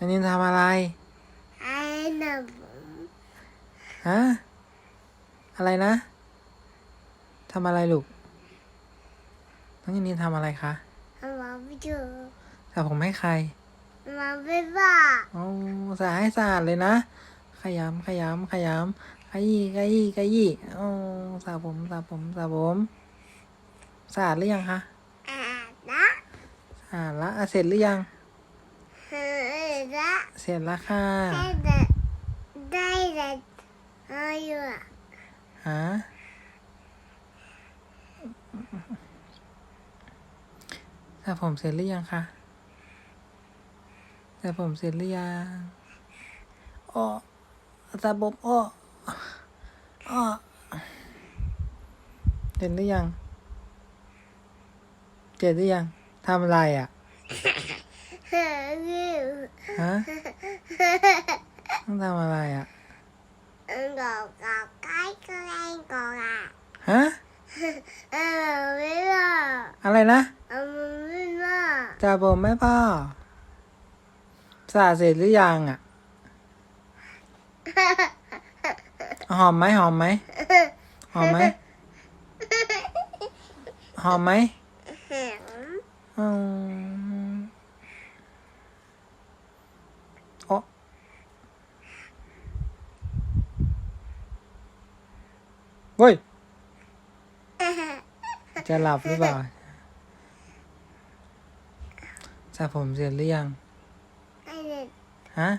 อันนี้ทำอะไร ไอ้หนุ่มฮะ อะไรนะ ทำอะไรลูก น้องยินดีทำอะไรคะมาไม่เจอสระผมให้ใครมาไม่บ้าโอ้สระให้สะอาดเลยนะ ขยำขยำขยำขยี้ขยี้ขยี้โอ้สระผมสระผมสระผมสะอาดหรือยังคะอ่านะสะอาดละอะเสร็จหรือยัง เฮ้ย นะเสร็จแล้วค่ะได้แต่ได้แต่อายุอะฮะสระผมเสร็จหรือยังคะสระผมเสร็จหรือยังอ้อสระผมอ้ออ้อเสร็จหรือยังเสร็จหรือยังทำอะไรอะเฮ้ยฮะต้องทำอะไรอะเอ็งก็ก็ใกล้ก็เองก็อะฮะเออไม่บ้าอะไรนะเออไม่บ้าจ่าผมไหมพ่อสระเสร็จหรือยังอะ หอมไหมหอมไหมหอมไหมหอมไหมอืม โอ้เฮ้ย จะหลับหรือเปล่าสระผมเสร็จหรือยังไอ้เด็กฮะ